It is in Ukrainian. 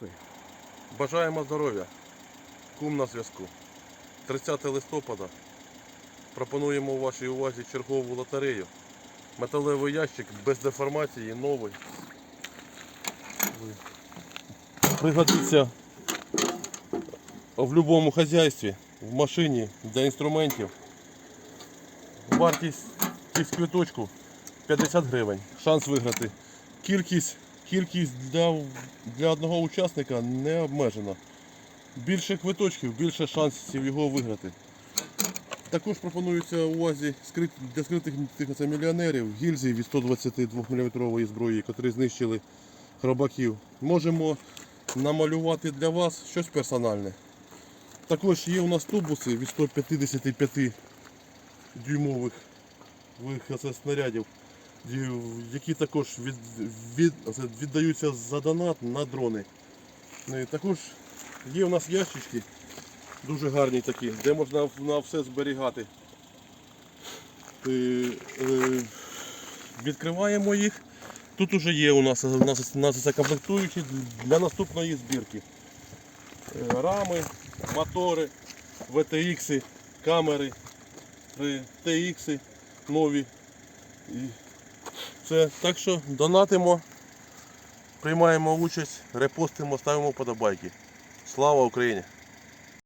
Все. Бажаємо здоров'я. Кум на зв'язку. 30 листопада. Пропонуємо вашій увазі чергову лотерею. Металевий ящик без деформації, новий. Пригодиться в будь-якому хазяйстві, в машині, для інструментів. Вартість із квіточку 50 гривень. Шанс виграти. Кількість, кількість для, для одного учасника не обмежена. Більше квиточків, більше шансів його виграти. Також пропонується увазі для скритих мільйонерів гільзі від 122 мм зброї, котрі знищили хробаків. Можемо намалювати для вас щось персональне. Також є у нас тубуси від 155 дюймових снарядів, ді- які також від, від, віддаються за донат на дрони. Ну, також є у нас ящички, дуже гарні такі, де можна на все зберігати. Е, е, Відкриваємо їх. Тут уже є у нас, у нас, у нас це комплектуючі для наступної збірки. Е, Рами, мотори, VTX, камери, TX нові. Це так що донатимо, приймаємо участь, репостимо, ставимо подобайки. Слава Україні!